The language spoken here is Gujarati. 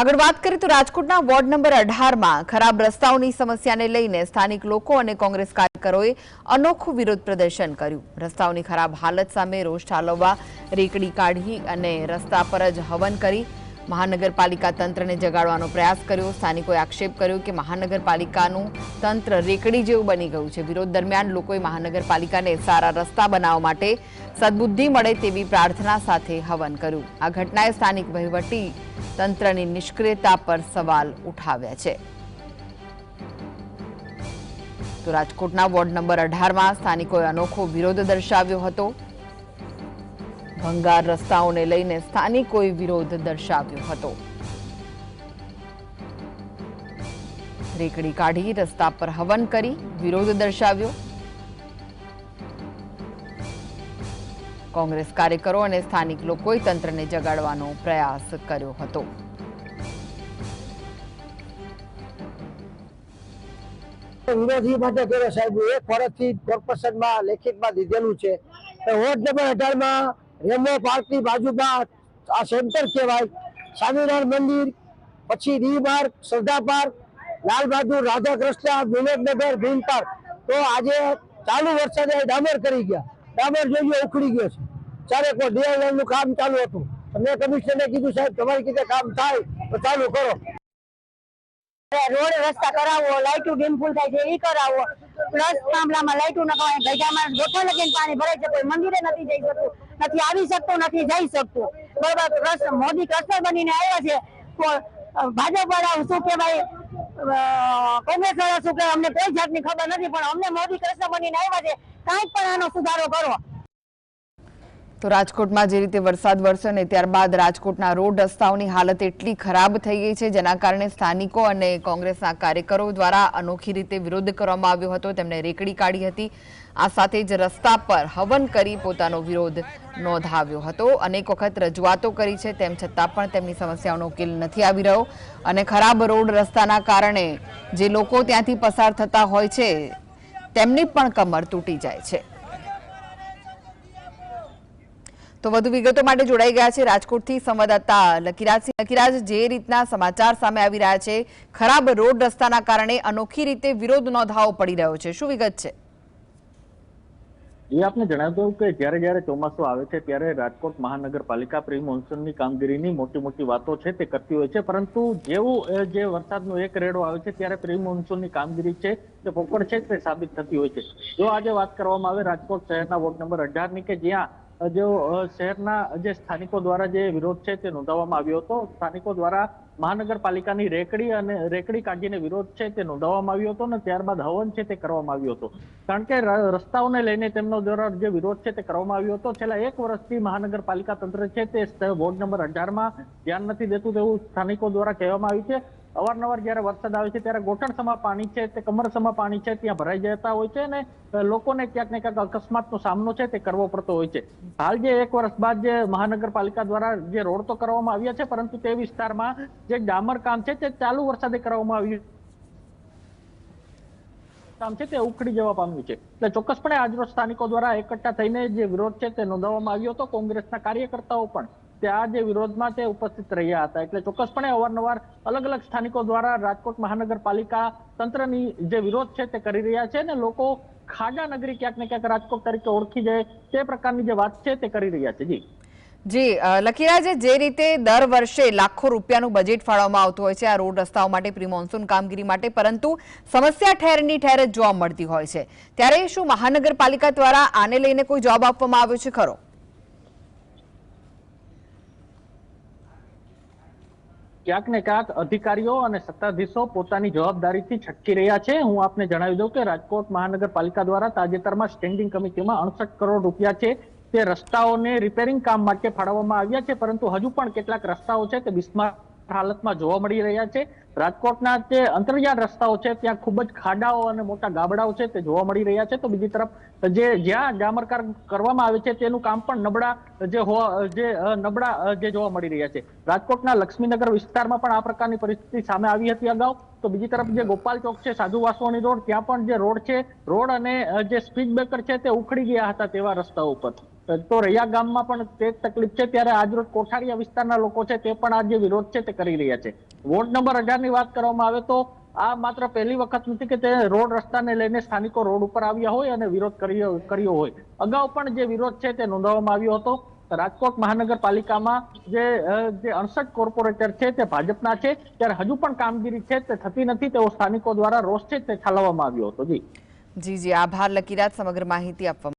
આગળ વાત કરીએ તો રાજકોટના વોર્ડ નંબર અઢારમાં ખરાબ રસ્તાઓની સમસ્યાને લઈને સ્થાનિક લોકો અને કોંગ્રેસ કાર્યકરોએ અનોખું વિરોધ પ્રદર્શન કર્યું. રસ્તાઓની ખરાબ હાલત સામે રોષ ઠાલવવા રેકડી કાઢી અને રસ્તા પર જ હવન કરી મહાનગરપાલિકા તંત્રને જગાડવાનો પ્રયાસ કર્યો. સ્થાનિકોએ આક્ષેપ કર્યો કે મહાનગરપાલિકાનું તંત્ર રેકડી જેવું બની ગયું છે. વિરોધ દરમિયાન લોકોએ મહાનગરપાલિકાને સારા રસ્તા બનાવવા માટે સદબુદ્ધિ મળે તેવી પ્રાર્થના સાથે હવન કર્યું. આ ઘટનાએ સ્થાનિક વહીવટી તંત્રની નિષ્ક્રિયતા પર સવાલ ઉઠાવ્યા છે. તો રાજકોટના વોર્ડ નંબર અઢારમાં સ્થાનિકોએ અનોખો વિરોધ દર્શાવ્યો હતો. ભંગાર રસ્તાઓને લઈને સ્થાનિકોએ વિરોધ દર્શાવ્યો હતો. રેકડી કાઢી રસ્તા પર હવન કરી વિરોધ દર્શાવ્યો. કોંગ્રેસ કાર્યકરો અને સ્થાનિક લોકોએ તંત્રને જગાડવાનો પ્રયાસ કર્યો હતો. વિરોધી માટે કર્યો સાહેબ, એ ફરજથી કોર્પોરેશનમાં લેખિતમાં દીધેલું છે વોર્ડ નંબર અઢારમાં રેમો પાર્કની બાજુમાં આ સેન્ટર કહેવાય. સ્વામિનારાયણ મંદિર, પછી રી park Shraddha park, Lal Bahadur Radha Krishna Vinodnagar Bhim park તો આજે ચાલુ વરસાદે ડામર કરી ગયા. ડામર જોઈએ ઉખડી ગયો છે. ચારે કોઈ ડીએલએલનું કામ ચાલુ હતું. મેં કમિશનરને કીધું, સાહેબ, તમારી કીધે કામ થાય, તો ચાલુ કરો. રોડ રસ્તા કરાવો, લાઇટું ડીમ થાય છે એ કરાવો. પ્લસ મામલામાં લાઇટું ન નખાવાય ગજામાં ગોઠો લગીને પાણી ભરાય છે, કોઈ મંદિરે નથી જઈ શકતું, નથી આવી શકતું, નથી જઈ શકતું. બરોબર મોદી કસ્ટર બનીને આવ્યા છે. ભાજપ વાળા શું કહેવાય? કોંગ્રેસ વાળા શું કે અમને કોઈ જાતની ખબર નથી, પણ અમને મોદી કૃષ્ણ બનીને આવ્યા છે. કાંઈક પણ આનો સુધારો કરો. તો રાજકોટમાં જે રીતે વરસાદ વરસ્યો ને ત્યારબાદ રાજકોટના રોડ રસ્તાઓની હાલત એટલી ખરાબ થઈ ગઈ છે, જેના કારણે સ્થાનિકો અને કોંગ્રેસના કાર્યકરો દ્વારા અનોખી રીતે વિરોધ કરવામાં આવ્યો હતો. તેમણે રેકડી કાઢી હતી. આ સાથે જ રસ્તા પર હવન કરી પોતાનો વિરોધ નોંધાવ્યો હતો. અનેક વખત રજૂઆતો કરી છે, તેમ છતાં પણ તેમની સમસ્યાઓનો ઉકેલ નથી આવી રહ્યો. અને ખરાબ રોડ રસ્તાના કારણે જે લોકો ત્યાંથી પસાર થતા હોય છે, તેમની પણ કમર તૂટી જાય છે. તો વધુ વિગતો માટે જોડાઈ ગયા છે રાજકોટથી સંવાદદાતા લકીરાજસિંહ લકીરાજ, જે રીતના સમાચાર સામે આવી રહ્યા છે, ખરાબ રોડ રસ્તાના કારણે અનોખી રીતે વિરોધ નોંધાવો પડી રહ્યો છે. શું વિગત છે? એ આપને જણાવ્યું કે જ્યારે જ્યારે ચોમાસું આવે છે, ત્યારે રાજકોટ મહાનગરપાલિકા પ્રી મોન્સૂનની કામગીરીની મોટી મોટી વાતો છે, તે કરતી હોય છે. પરંતુ જેવું જે વરસાદનો એક રેડો આવે છે, ત્યારે પ્રી મોન્સૂનની કામગીરી છે તે પોકળ છે, તે સાબિત થતી હોય છે. જો આજે વાત કરવામાં આવે, રાજકોટ શહેરના વોર્ડ નંબર અઢારની કે જ્યાં જો શહેરના જે સ્થાનિકો દ્વારા જે વિરોધ છે તે નોંધાવવામાં આવ્યો હતો. સ્થાનિકો દ્વારા મહાનગરપાલિકાની રેકડી અને રેકડી કાઢીને વિરોધ છે તે નોંધાવવામાં આવ્યો હતો અને ત્યારબાદ હવન છે તે કરવામાં આવ્યો હતો. કારણ કે રસ્તાઓને લઈને તેમનો દ્વારા જે વિરોધ છે તે કરવામાં આવ્યો હતો. છેલ્લા એક વર્ષથી મહાનગરપાલિકા તંત્ર છે તે વોર્ડ નંબર અઢારમાં ધ્યાન નથી દેતું તેવું સ્થાનિકો દ્વારા કહેવામાં આવ્યું છે. અવારનવાર જ્યારે વરસાદ આવે છે ત્યારે ગોઠણસમાં પાણી છે, તે કમરસમા પાણી છે, ત્યાં ભરાઈ જતા હોય છે અને લોકોને ક્યાંક ને ક્યાંક અકસ્માતનો સામનો છે તે કરવો પડતો હોય છે. હાલ જે એક વર્ષ બાદ જે મહાનગરપાલિકા દ્વારા જે રોડ તો કરવામાં આવ્યા છે, પરંતુ તે વિસ્તારમાં જે ડામર કામ છે તે ચાલુ વરસાદે કરવામાં આવ્યું કામ છે તે ઉખડી જવા પામ્યું છે. એટલે ચોક્કસપણે આજરોજ સ્થાનિકો દ્વારા એકઠા થઈને જે વિરોધ છે તે નોંધાવવામાં આવ્યો હતો. કોંગ્રેસના કાર્યકર્તાઓ પણ તે આ જે વિરોધમાં તે ઉપસ્થિત રહ્યા હતા. એટલે ચોક્કસપણે અવારનવાર અલગ અલગ સ્થાનિકો દ્વારા રાજકોટ મહાનગરપાલિકા તંત્રની જે વિરોધ છે તે કરી રહ્યા છે અને લોકો ખાજા નગરી ક્યાંક ને ક્યાંક રાજકોટ તરીકે ઓળખી જાય તે પ્રકારની જે વાત છે તે કરી રહ્યા છે. જી. જી લખીરાજે જે રીતે દર વર્ષે લાખો રૂપિયાનું બજેટ ફાળવવામાં આવતું હોય છે, આ રોડ રસ્તાઓ માટે પ્રી મોન્સૂન કામગીરી માટે, પરંતુ સમસ્યા ઠેરની ઠેર જ જોવા મળતી હોય છે. ત્યારે શું મહાનગરપાલિકા દ્વારા આને લઈને કોઈ જવાબ આપવામાં આવ્યો છે ખરો? ક્યાંક ને ક્યાંક અધિકારીઓ અને સત્તાધીશો પોતાની જવાબદારીથી છટકી રહ્યા છે. હું આપને જણાવી દઉં કે રાજકોટ મહાનગરપાલિકા દ્વારા તાજેતરમાં સ્ટેન્ડિંગ કમિટીમાં અડસઠ કરોડ રૂપિયા છે તે રસ્તાઓને રિપેરિંગ કામ માટે ફાળવવામાં આવ્યા છે. પરંતુ હજુ પણ કેટલાક રસ્તાઓ છે તે બિસ્માર હાલતમાં જોવા મળી રહ્યા છે. રાજકોટના જે અંતરિયાળ રસ્તાઓ છે, ત્યાં ખૂબ જ ખાડાઓ અને મોટા ગાબડાઓ છે તે જોવા મળી રહ્યા છે. તો બીજી તરફ, જે જ્યાં ડામરકાર કરવામાં આવે છે, તેનું કામ પણ નબળા જે જે નબળા જે જોવા મળી રહ્યા છે. રાજકોટના લક્ષ્મીનગર વિસ્તારમાં પણ આ પ્રકારની પરિસ્થિતિ સામે આવી હતી અગાઉ. તો બીજી તરફ જે ગોપાલ ચોક છે, સાધુ વાસવાણી રોડ, ત્યાં પણ જે રોડ છે, રોડ અને જે સ્પીડ બ્રેકર છે તે ઉખડી ગયા હતા તેવા રસ્તા ઉપર. તો રૈયા ગામમાં પણ તે તકલીફ છે. ત્યારે આજરોજ કોઠારીયા વિસ્તારના લોકો છે તે પણ આ જે વિરોધ છે તે કરી રહ્યા છે. વોર્ડ નંબર અઢારની વાત કરવામાં આવે તો આ માત્ર પહેલી વખત નથી કે તે રોડ રસ્તાને લઈને સ્થાનિકો રોડ ઉપર આવ્યા હોય અને વિરોધ કર્યો કર્યો હોય. અગાઉ પણ જે વિરોધ છે તે નોંધવામાં આવ્યો હતો. રાજકોટ મહાનગરપાલિકામાં જે જે અડસઠ કોર્પોરેટર છે તે ભાજપના છે, ત્યારે હજુ પણ કામગીરી છે તે થતી નથી તેવો સ્થાનિકો દ્વારા રોષ છે તે ઠાલવવામાં આવ્યો હતો. જી. જી જી. આભાર. લકીરાત સમગ્ર માહિતી આપવા